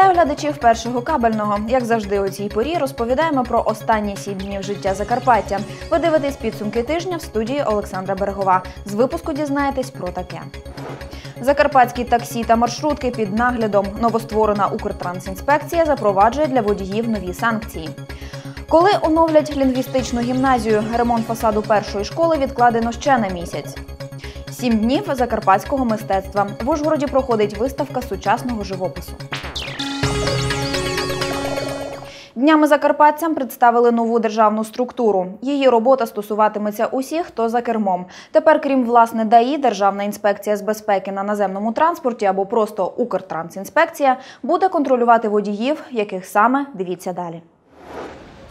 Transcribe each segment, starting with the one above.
Вітаю глядачів першого кабельного. Як завжди, у цій порі розповідаємо про останні сім днів життя Закарпаття. Ви дивитесь підсумки тижня в студії Олександра Берегова. З випуску дізнаєтесь про таке. Закарпатські таксі та маршрутки під наглядом. Новостворена Укртрансінспекція запроваджує для водіїв нові санкції. Коли оновлять лінгвістичну гімназію, ремонт фасаду першої школи відкладено ще на місяць. Сім днів закарпатського мистецтва. В Ужгороді проходить виставка сучасного живопису. Днями закарпатцям представили нову державну структуру. Її робота стосуватиметься усіх, хто за кермом. Тепер, крім власне ДАІ, Державна інспекція з безпеки на наземному транспорті або просто Укртрансінспекція буде контролювати водіїв, яких саме дивіться далі.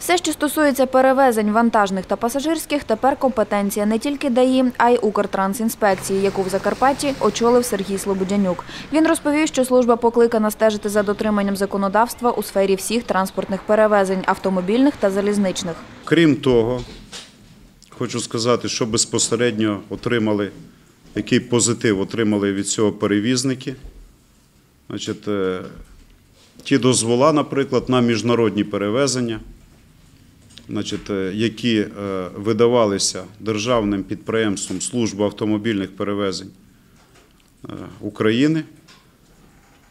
Все, що стосується перевезень вантажних та пасажирських, тепер компетенція не тільки ДАІ, а й Укртрансінспекції, яку в Закарпатті очолив Сергій Слободянюк. Він розповів, що служба покликана стежити за дотриманням законодавства у сфері всіх транспортних перевезень автомобільних та залізничних. Крім того, хочу сказати, що безпосередньо отримали, який позитив отримали від цього перевізники. Значить, е, ті дозвола, наприклад, на міжнародні перевезення, значить, е, які е, видавалися державним підприємством Служба автомобільних перевезень е, України,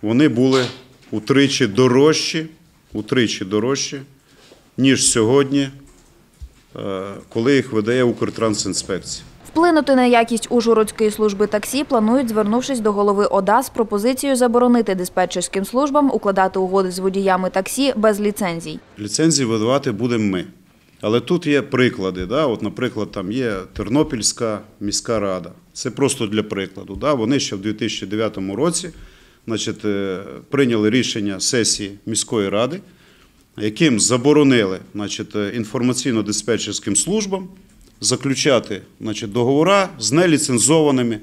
вони були утричі дорожчі, утричі дорожчі, ніж сьогодні, коли їх видає Укртрансінспекція. Вплинути на якість Ужгородської служби таксі планують, звернувшись до голови ОДА з пропозицією заборонити диспетчерським службам укладати угоди з водіями таксі без ліцензій. Ліцензії видавати будемо ми. Але тут є приклади. Да? От, наприклад, там є Тернопільська міська рада. Це просто для прикладу. Да? Вони ще в 2009 році значить, е, прийняли рішення сесії міської ради, яким заборонили значить, е, інформаційно-диспетчерським службам заключати значить, договори з неліцензованими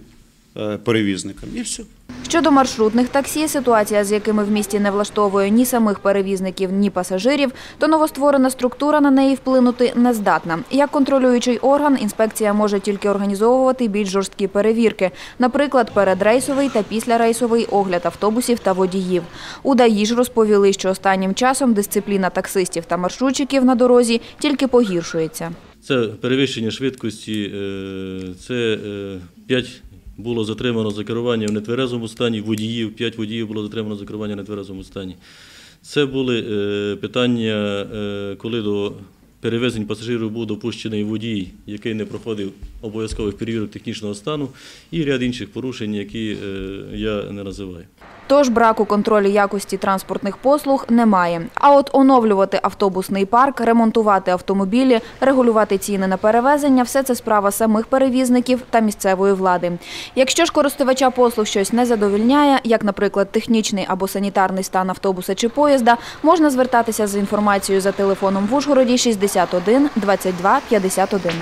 е, перевізниками. І все. Щодо маршрутних таксі, ситуація з якими в місті не влаштовує ні самих перевізників, ні пасажирів, то новостворена структура на неї вплинути не здатна. Як контролюючий орган, інспекція може тільки організовувати більш жорсткі перевірки, наприклад, передрейсовий та післярейсовий огляд автобусів та водіїв. У ДАІ ж розповіли, що останнім часом дисципліна таксистів та маршрутчиків на дорозі тільки погіршується. Це перевищення швидкості, е, це 5 було затримано за керування в нетверезому стані, водіїв, 5 водіїв було затримано за керування в нетверезому стані. Це були е, питання, е, коли до перевезень пасажирів був допущений водій, який не проходив обов'язкових перевірок технічного стану, і ряд інших порушень, які я не називаю. Тож браку контролю якості транспортних послуг немає. А от оновлювати автобусний парк, ремонтувати автомобілі, регулювати ціни на перевезення все це справа самих перевізників та місцевої влади. Якщо ж користувача послуг щось не задовільняє, як, наприклад, технічний або санітарний стан автобуса чи поїзда, можна звертатися з інформацією за телефоном в Ужгороді 61 22 51.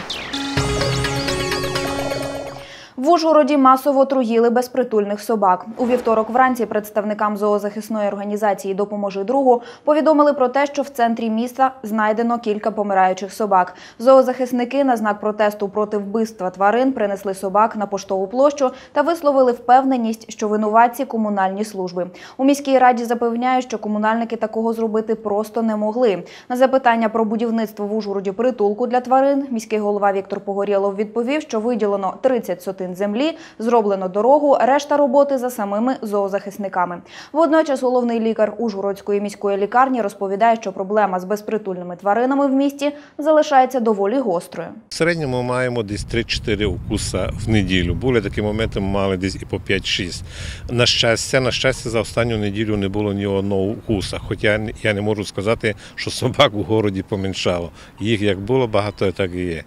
В Ужгороді масово труїли безпритульних собак. У вівторок вранці представникам зоозахисної організації Допоможи другу повідомили про те, що в центрі міста знайдено кілька помираючих собак. Зоозахисники на знак протесту проти вбивства тварин принесли собак на поштову площу та висловили впевненість, що винуватці комунальні служби. У міській раді запевняють, що комунальники такого зробити просто не могли. На запитання про будівництво в Ужгороді притулку для тварин міський голова Віктор Погорєлов відповів, що виділено 30 сотин землі, зроблено дорогу, решта роботи за самими зоозахисниками. Водночас головний лікар Ужгородської міської лікарні розповідає, що проблема з безпритульними тваринами в місті залишається доволі гострою. В середньому маємо десь 3-4 укуса в неділю. Були такі моменти, ми мали десь і по 5-6. На щастя, на щастя, за останню неділю не було ні одного укуса. Хоча я не можу сказати, що собак у городі поменшало. Їх як було багато, так і є.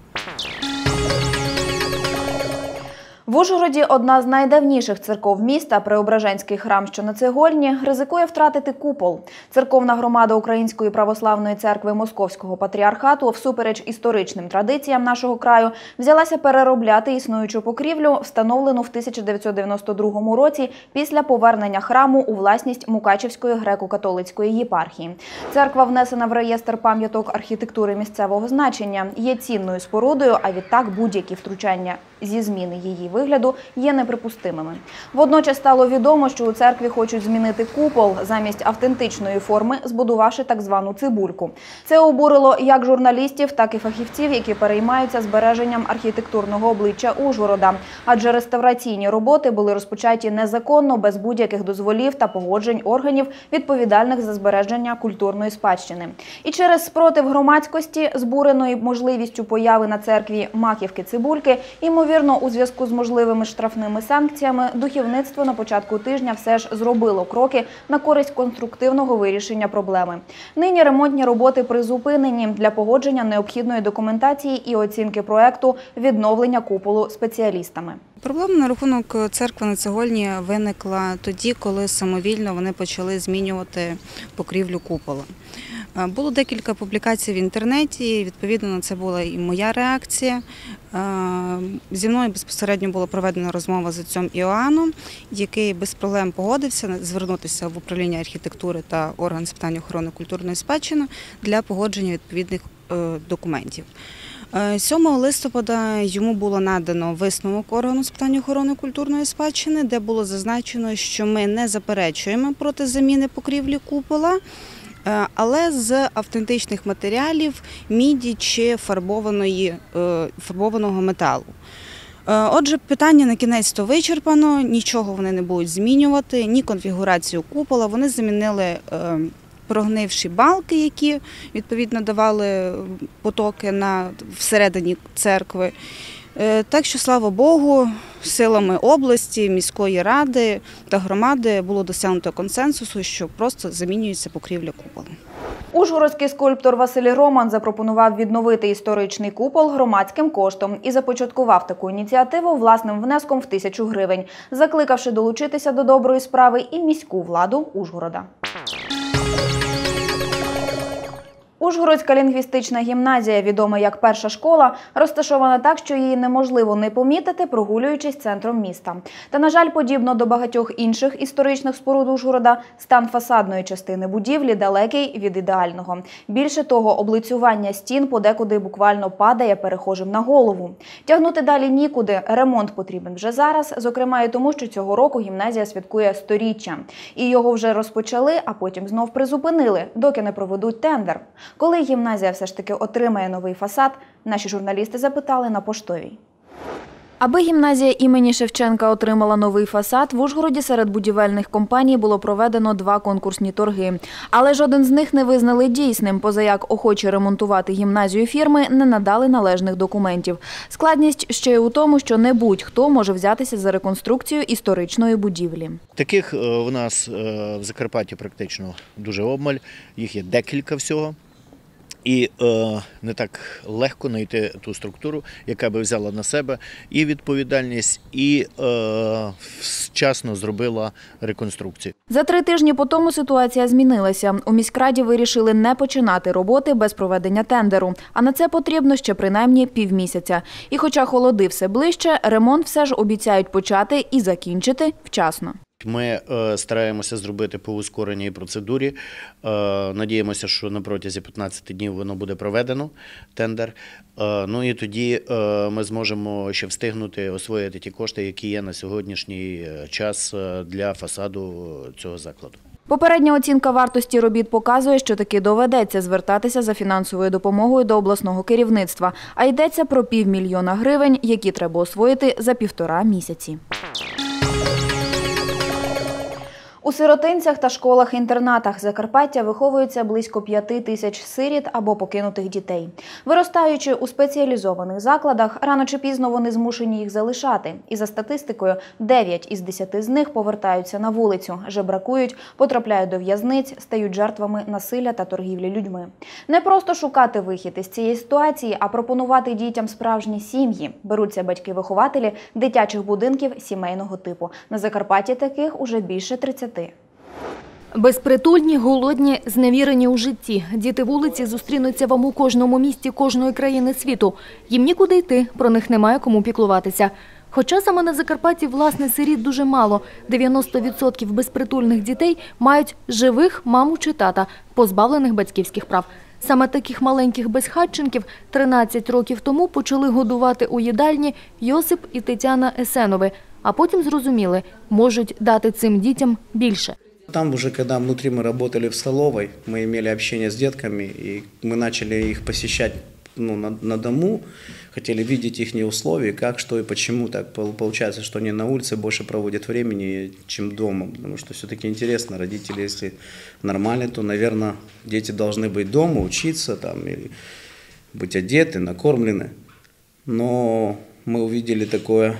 В Ужгороді одна з найдавніших церков міста, Преображенський храм, що на цегольні, ризикує втратити купол. Церковна громада Української православної церкви Московського патріархату, всупереч історичним традиціям нашого краю, взялася переробляти існуючу покрівлю, встановлену в 1992 році після повернення храму у власність Мукачівської греко-католицької єпархії. Церква внесена в реєстр пам'яток архітектури місцевого значення, є цінною спорудою, а відтак будь-які втручання зі зміни її вигляду є неприпустимими. Водночас стало відомо, що у церкві хочуть змінити купол замість автентичної форми, збудувавши так звану цибульку. Це обурило як журналістів, так і фахівців, які переймаються збереженням архітектурного обличчя Ужгорода. Адже реставраційні роботи були розпочаті незаконно, без будь-яких дозволів та погоджень органів, відповідальних за збереження культурної спадщини. І через спротив громадськості, збуреної можливістю появи на церкві маківки цибульки, ймовірно, у зв'язку з можливими штрафними санкціями, духовництво на початку тижня все ж зробило кроки на користь конструктивного вирішення проблеми. Нині ремонтні роботи призупинені для погодження необхідної документації і оцінки проекту відновлення куполу спеціалістами. Проблема на рахунок церкви на цегольні виникла тоді, коли самовільно вони почали змінювати покрівлю купола. Е, Було декілька публікацій в інтернеті. Відповідно це була і моя реакція. Е, Зі мною безпосередньо була проведена розмова з отцем Іоанном, який без проблем погодився звернутися в управління архітектури та орган з питань охорони культурної спадщини для погодження відповідних е, документів. Е, 7 листопада йому було надано висновок органу з питань охорони культурної спадщини, де було зазначено, що ми не заперечуємо проти заміни покрівлі купола, але з автентичних матеріалів міді чи фарбованої, е, фарбованого металу. Е, Отже, питання на кінець то вичерпано, нічого вони не будуть змінювати, ні конфігурацію купола. Вони замінили е, прогнивші балки, які відповідно давали потоки на всередині церкви. Е, Так що, слава Богу, силами області, міської ради та громади було досягнуто консенсусу, що просто замінюється покрівля купола. Ужгородський скульптор Василь Роман запропонував відновити історичний купол громадським коштом і започаткував таку ініціативу власним внеском в тисячу гривень, закликавши долучитися до доброї справи і міську владу Ужгорода. Ужгородська лінгвістична гімназія, відома як перша школа, розташована так, що її неможливо не помітити, прогулюючись центром міста. Та, на жаль, подібно до багатьох інших історичних споруд Ужгорода, стан фасадної частини будівлі далекий від ідеального. Більше того, облицювання стін подекуди буквально падає перехожим на голову. Тягнути далі нікуди. Ремонт потрібен вже зараз, зокрема і тому, що цього року гімназія святкує сторіччя. І його вже розпочали, а потім знов призупинили, доки не проведуть тендер. Коли гімназія все ж таки отримає новий фасад, наші журналісти запитали на поштовій. Аби гімназія імені Шевченка отримала новий фасад, в Ужгороді серед будівельних компаній було проведено два конкурсні торги. Але жоден з них не визнали дійсним, поза як охочі ремонтувати гімназію фірми не надали належних документів. Складність ще й у тому, що не будь-хто може взятися за реконструкцію історичної будівлі. Таких е, у нас е, в Закарпатті практично дуже обмаль, їх є декілька всього. І е, не так легко знайти ту структуру, яка би взяла на себе і відповідальність, і е, вчасно зробила реконструкцію. За три тижні по тому ситуація змінилася. У міськраді вирішили не починати роботи без проведення тендеру. А на це потрібно ще принаймні півмісяця. І хоча холоди все ближче, ремонт все ж обіцяють почати і закінчити вчасно. Ми е, стараємося зробити по ускореній процедурі. Е, надіємося, що на протязі 15 днів воно буде проведено, тендер. Е, ну і тоді ми зможемо ще встигнути освоїти ті кошти, які є на сьогоднішній час для фасаду цього закладу. Попередня оцінка вартості робіт показує, що таки доведеться звертатися за фінансовою допомогою до обласного керівництва. А йдеться про півмільйона гривень, які треба освоїти за півтора місяці. У сиротинцях та школах-інтернатах Закарпаття виховується близько п'яти тисяч сиріт або покинутих дітей. Виростаючи у спеціалізованих закладах, рано чи пізно вони змушені їх залишати. І за статистикою, 9 із 10 з них повертаються на вулицю, жебракують, потрапляють до в'язниць, стають жертвами насилля та торгівлі людьми. Не просто шукати вихід із цієї ситуації, а пропонувати дітям справжні сім'ї. Беруться батьки-вихователі дитячих будинків сімейного типу. На Закарпатті таких уже більше 30. Безпритульні, голодні, зневірені у житті. Діти вулиці зустрінуться вам у кожному місті кожної країни світу. Їм нікуди йти, про них немає кому піклуватися. Хоча саме на Закарпатті власне сиріт дуже мало. 90% безпритульних дітей мають живих маму чи тата, позбавлених батьківських прав. Саме таких маленьких безхатченків 13 років тому почали годувати у їдальні Йосип і Тетяна Есенови, а потім зрозуміли, можуть дати цим дітям більше. Там уже, когда внутри мы работали в столовой, мы имели общение с детками, и мы начали их посещать ну, на, на дому, хотели видеть их условия, как, что и почему так пол- получается, что они на улице больше проводят времени, чем дома, потому что все-таки интересно, родители, если нормально, то, наверное, дети должны быть дома, учиться там, и быть одеты, накормлены, но мы увидели такое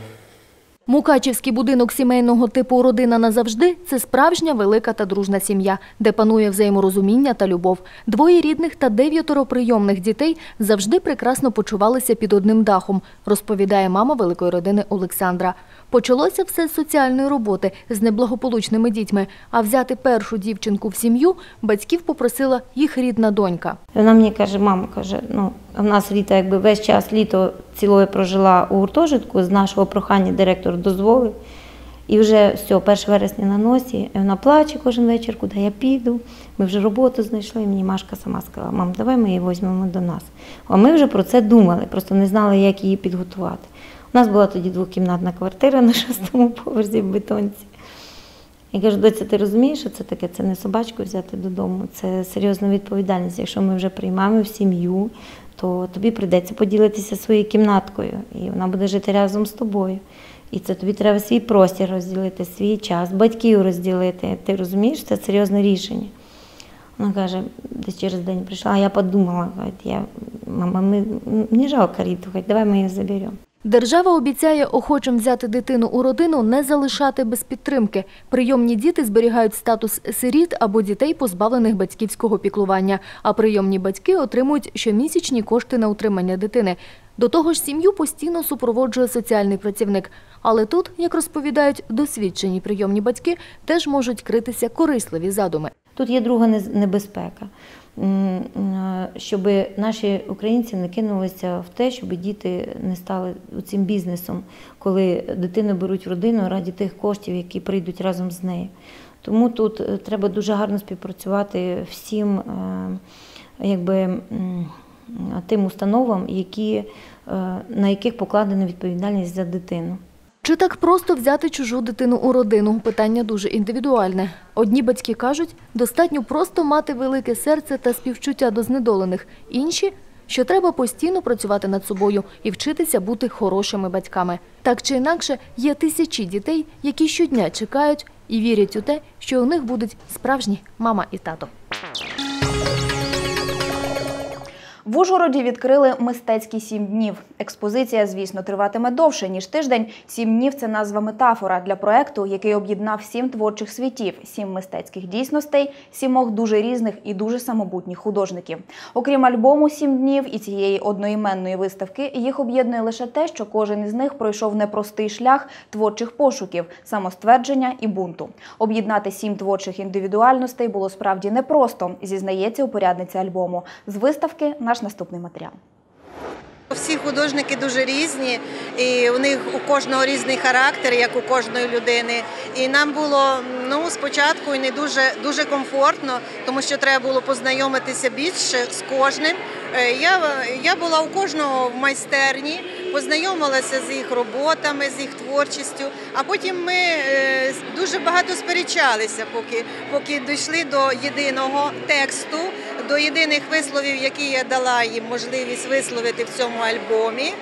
Мукачівський будинок сімейного типу «Родина назавжди» – це справжня велика та дружна сім'я, де панує взаєморозуміння та любов. Двоє рідних та дев'ятеро прийомних дітей завжди прекрасно почувалися під одним дахом, розповідає мама великої родини Олександра. Почалося все з соціальної роботи з неблагополучними дітьми, а взяти першу дівчинку в сім'ю батьків попросила їх рідна донька. Вона мені каже, мама каже, ну в нас Ріта якби весь час літо цілої прожила у гуртожитку, з нашого прохання директор дозволив. І вже все, 1 вересня на носі, і вона плаче кожен вечір, куди я піду. Ми вже роботу знайшли. і Мені Машка сама сказала, мам, давай ми її візьмемо до нас. А ми вже про це думали, просто не знали, як її підготувати. У нас була тоді двокімнатна квартира на шостому поверсі в бетонці. Я кажу, доця, ти розумієш, що це таке? Це не собачку взяти додому, це серйозна відповідальність. Якщо ми вже приймаємо в сім'ю, то тобі прийдеться поділитися своєю кімнаткою, і вона буде жити разом з тобою. І це тобі треба свій простір розділити, свій час, батьків розділити. Ти розумієш, це серйозне рішення. Вона каже, десь через день прийшла, а я подумала, я, мама, ми, мені жалко Ріту, хоч давай ми її заберемо. Держава обіцяє охочим взяти дитину у родину не залишати без підтримки. Прийомні діти зберігають статус сиріт або дітей, позбавлених батьківського піклування, а прийомні батьки отримують щомісячні кошти на утримання дитини. До того ж, сім'ю постійно супроводжує соціальний працівник. Але тут, як розповідають досвідчені прийомні батьки, теж можуть критися корисливі задуми. Тут є друга небезпека, щоб наші українці не кинулися в те, щоб діти не стали цим бізнесом, коли дитину беруть в родину раді тих коштів, які прийдуть разом з нею. Тому тут е, треба дуже гарно співпрацювати всім е, якби, тим установам, які, е, на яких покладена відповідальність за дитину. Чи так просто взяти чужу дитину у родину? Питання дуже індивідуальне. Одні батьки кажуть, достатньо просто мати велике серце та співчуття до знедолених. Інші, що треба постійно працювати над собою і вчитися бути хорошими батьками. Так чи інакше, є тисячі дітей, які щодня чекають і вірять у те, що у них будуть справжні мама і тато. В Ужгороді відкрили мистецькі сім днів. Експозиція, звісно, триватиме довше ніж тиждень. Сім днів це назва метафора для проекту, який об'єднав сім творчих світів, сім мистецьких дійсностей, сімох дуже різних і дуже самобутніх художників. Окрім альбому Сім днів і цієї одноіменної виставки, їх об'єднує лише те, що кожен із них пройшов непростий шлях творчих пошуків, самоствердження і бунту. Об'єднати сім творчих індивідуальностей було справді непросто, зізнається упорядниця альбому. З виставки наш наступний матеріал. Всі художники дуже різні, і у них у кожного різний характер, як у кожної людини. І нам було ну спочатку і не дуже дуже комфортно, тому що треба було познайомитися більше з кожним. Е, Я, я була у кожного в майстерні, познайомилася з їх роботами, з їх творчістю. А потім ми е, дуже багато сперечалися, поки, поки дійшли до єдиного тексту, до єдиних висловів, які я дала їм можливість висловити в цьому альбомі.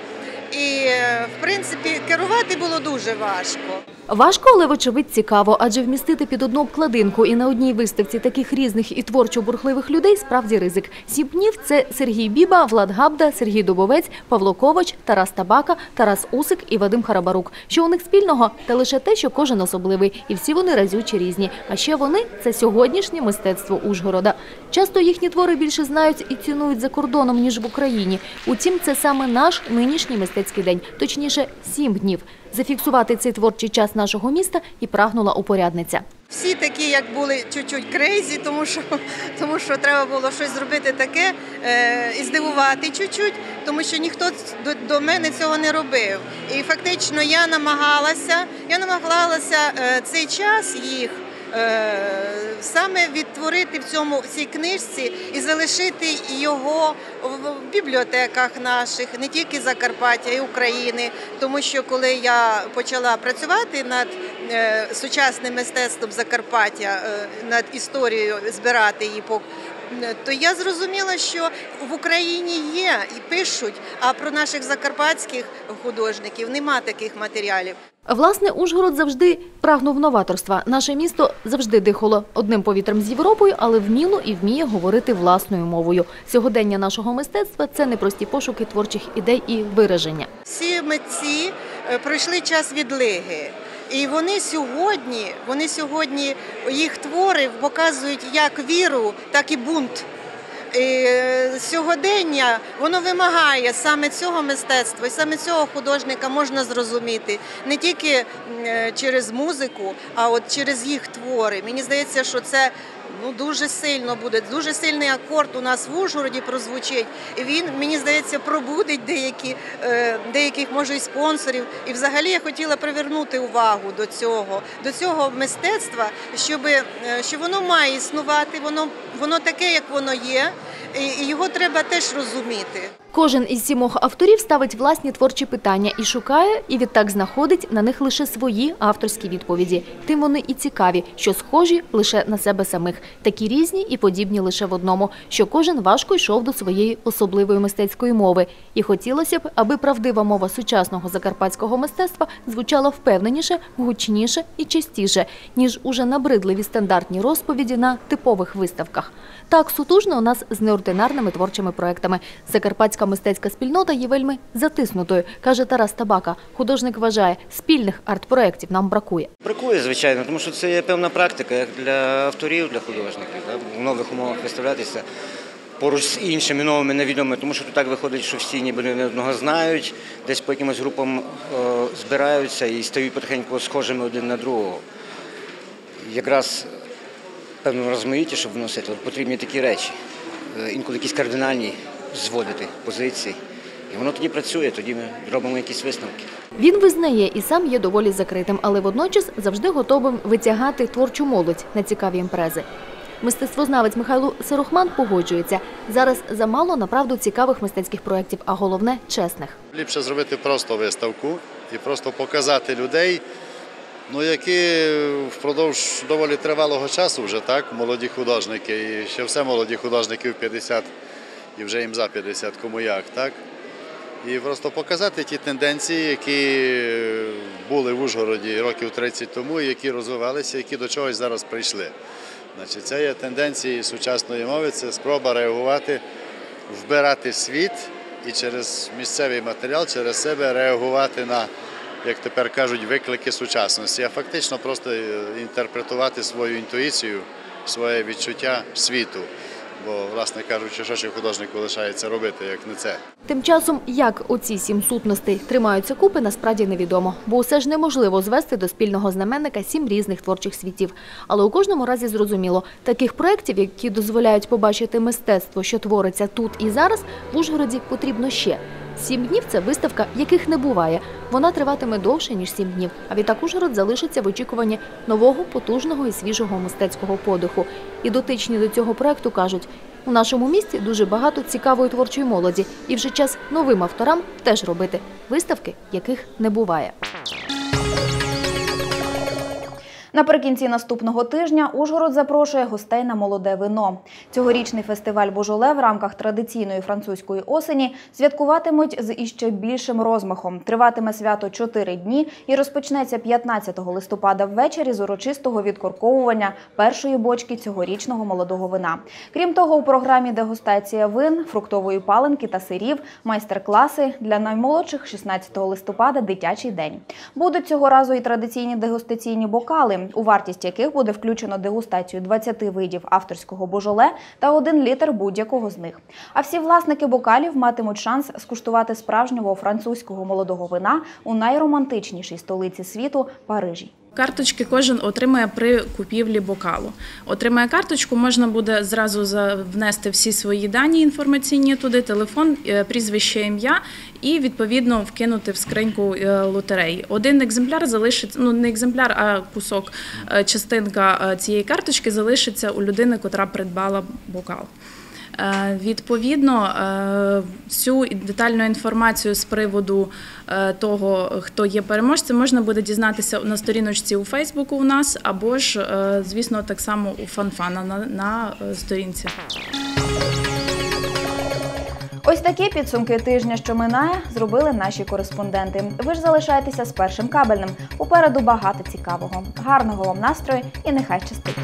І, е, в принципі, керувати було дуже важко. Важко, але вочевидь цікаво, адже вмістити під одну обкладинку і на одній виставці таких різних і творчо бурхливих людей справді ризик. Сім днів – це Сергій Біба, Влад Габда, Сергій Дубовець, Павло Ковач, Тарас Табака, Тарас Усик і Вадим Харабарук. Що у них спільного? Та лише те, що кожен особливий, і всі вони разючі різні. А ще вони – це сьогоднішнє мистецтво Ужгорода. Часто їхні твори більше знають і цінують за кордоном, ніж в Україні. Утім, це саме наш нинішній мистецький день, точніше, сім днів. Зафіксувати цей творчий час нашого міста і прагнула упорядниця. Всі такі, як були чуть-чуть крейзі, тому що, тому що треба було щось зробити таке е, і здивувати чуть-чуть, тому що ніхто до, до мене цього не робив. І фактично я намагалася, я намагалася е, цей час їх. Е, Саме відтворити в цьому в цій книжці і залишити його в бібліотеках наших, не тільки Закарпаття, і України. Тому що коли я почала працювати над е, сучасним мистецтвом Закарпаття, е, над історією збирати її по то я зрозуміла, що в Україні є і пишуть, а про наших закарпатських художників нема таких матеріалів. Власне, Ужгород завжди прагнув новаторства. Наше місто завжди дихало одним повітрям з Європою, але вміло і вміє говорити власною мовою. Сьогодення нашого мистецтва це непрості пошуки творчих ідей і вираження. Всі митці е, пройшли час відлиги. І вони сьогодні, вони сьогодні їх твори показують як віру, так і бунт. Е, сьогодення воно вимагає саме цього мистецтва, і саме цього художника можна зрозуміти не тільки е, через музику, а от через їх твори. Мені здається, що це ну дуже сильно буде. Дуже сильний акорд у нас в Ужгороді прозвучить. І він мені здається пробудить деякі е, деяких може і спонсорів. І взагалі я хотіла привернути увагу до цього, до цього мистецтва, щоб, що воно має існувати, воно воно таке, як воно є, і, його треба теж розуміти. Кожен із сімох авторів ставить власні творчі питання і шукає, і відтак знаходить на них лише свої авторські відповіді. Тим вони і цікаві, що схожі лише на себе самих, такі різні і подібні лише в одному, що кожен важко йшов до своєї особливої мистецької мови. І хотілося б, аби правдива мова сучасного закарпатського мистецтва звучала впевненіше, гучніше і частіше, ніж уже набридливі стандартні розповіді на типових виставках. Так сутужно у нас з неординарними творчими проектами. Закарпатська мистецька спільнота є вельми затиснутою, каже Тарас Табака. Художник вважає, спільних арт-проєктів нам бракує. Бракує, звичайно, тому що це є певна практика як для авторів, для художників, да, в нових умовах виставлятися поруч з іншими новими невідомими, тому що тут так виходить, що всі ніби не одного знають, десь по якимось групам е, збираються і стають потихеньку схожими один на другого. Якраз певно розмаїття, щоб вносити, от потрібні такі речі, Е, інколи якісь кардинальні зводити позиції. І воно тоді працює, тоді ми робимо якісь висновки. Він визнає і сам є доволі закритим, але водночас завжди готовим витягати творчу молодь на цікаві імпрези. Мистецтвознавець Михайло Сирохман погоджується. Зараз замало направду цікавих мистецьких проєктів, а головне чесних. Ліпше зробити просто виставку і просто показати людей, ну, які впродовж доволі тривалого часу вже так, молоді художники, і ще все молоді художники в 50 і вже їм за 50, кому як, так? І просто показати ті тенденції, які були в Ужгороді років 30 тому, які розвивалися, які до чогось зараз прийшли. Значить, це є тенденції сучасної мови, це спроба реагувати, вбирати світ і через місцевий матеріал, через себе реагувати на, як тепер кажуть, виклики сучасності, а фактично просто е, інтерпретувати свою інтуїцію, своє відчуття світу. Бо, власне кажучи, що ще художнику лишається робити, як не це. Тим часом, як оці сім сутностей тримаються купи, насправді невідомо, бо усе ж неможливо звести до спільного знаменника сім різних творчих світів. Але у кожному разі зрозуміло, таких проєктів, які дозволяють побачити мистецтво, що твориться тут і зараз, в Ужгороді потрібно ще. Сім днів це виставка, яких не буває. Вона триватиме довше, ніж сім днів. А відтак Ужгород залишиться в очікуванні нового, потужного і свіжого мистецького подиху. І дотичні до цього проекту кажуть, у нашому місті дуже багато цікавої творчої молоді, і вже час новим авторам теж робити виставки, яких не буває. Наприкінці наступного тижня Ужгород запрошує гостей на молоде вино. Цьогорічний фестиваль Божоле в рамках традиційної французької осені святкуватимуть з іще більшим розмахом. Триватиме свято 4 дні і розпочнеться 15 листопада ввечері з урочистого відкорковування першої бочки цьогорічного молодого вина. Крім того, у програмі дегустація вин, фруктової паленки та сирів, майстер-класи для наймолодших 16 листопада дитячий день. Будуть цього разу і традиційні дегустаційні бокали. У вартість яких буде включено дегустацію 20 видів авторського божоле та 1 літр будь-якого з них. А всі власники бокалів матимуть шанс скуштувати справжнього французького молодого вина у найромантичнішій столиці світу Парижі. Карточки кожен отримає при купівлі бокалу. Отримає карточку, можна буде зразу внести всі свої дані інформаційні туди, телефон, е, прізвище, ім'я і відповідно вкинути в скриньку е, лотереї. Один екземпляр залишиться, ну не екземпляр, а кусок, е, частинка цієї карточки залишиться у людини, котра придбала бокал. Е, Відповідно, е, всю детальну інформацію з приводу е, того, хто є переможцем, можна буде дізнатися на сторіночці у Фейсбуку у нас, або ж, звісно, так само у фанфана на, сторінці. Ось такі підсумки тижня, що минає, зробили наші кореспонденти. Ви ж залишайтеся з першим кабельним. Попереду багато цікавого. Гарного вам настрою і нехай щастить.